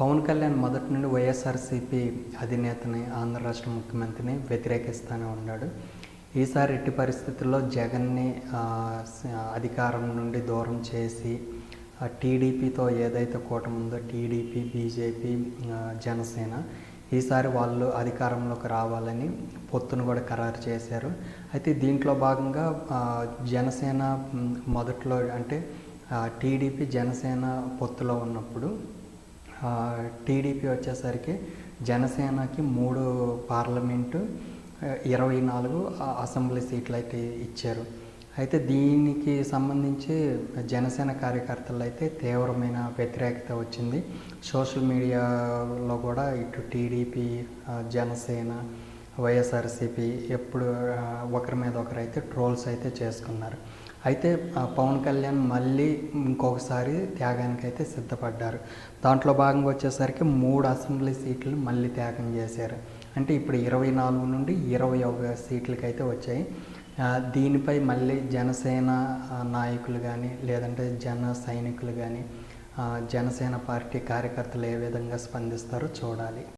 పవన్ కళ్యాణ్ మొదటి నుండి వైఎస్ఆర్సీపీ అధినేతని ఆంధ్ర రాష్ట్ర ముఖ్యమంత్రిని వ్యతిరేకిస్తూనే ఉన్నాడు. ఈసారి ఎట్టి పరిస్థితుల్లో జగన్ని అధికారం నుండి దూరం చేసి టీడీపీతో ఏదైతే కూటమి ఉందో టీడీపీ బీజేపీ జనసేన ఈసారి వాళ్ళు అధికారంలోకి రావాలని పొత్తును కూడా ఖరారు చేశారు. అయితే దీంట్లో భాగంగా జనసేన మొదట్లో అంటే టీడీపీ జనసేన పొత్తులో ఉన్నప్పుడు టీడీపీ వచ్చేసరికి జనసేనకి మూడు పార్లమెంటు ఇరవై నాలుగు అసెంబ్లీ సీట్లు అయితే ఇచ్చారు. అయితే దీనికి సంబంధించి జనసేన కార్యకర్తలు అయితే తీవ్రమైన వ్యతిరేకత వచ్చింది. సోషల్ మీడియాలో కూడా ఇటు టీడీపీ జనసేన వైఎస్ఆర్సీపీ ఎప్పుడు ఒకరి మీద ఒకరైతే ట్రోల్స్ అయితే చేసుకున్నారు. అయితే పవన్ కళ్యాణ్ మళ్ళీ ఇంకొకసారి త్యాగానికి అయితే సిద్ధపడ్డారు. దాంట్లో భాగంగా వచ్చేసరికి మూడు అసెంబ్లీ సీట్లు మళ్ళీ త్యాగం చేశారు. అంటే ఇప్పుడు ఇరవై నాలుగు నుండి ఇరవై ఒక సీట్లకి అయితే వచ్చాయి దీనిపై మళ్ళీ జనసేన నాయకులు కానీ లేదంటే జన సైనికులు కానీ జనసేన పార్టీ కార్యకర్తలు ఏ విధంగా స్పందిస్తారో చూడాలి.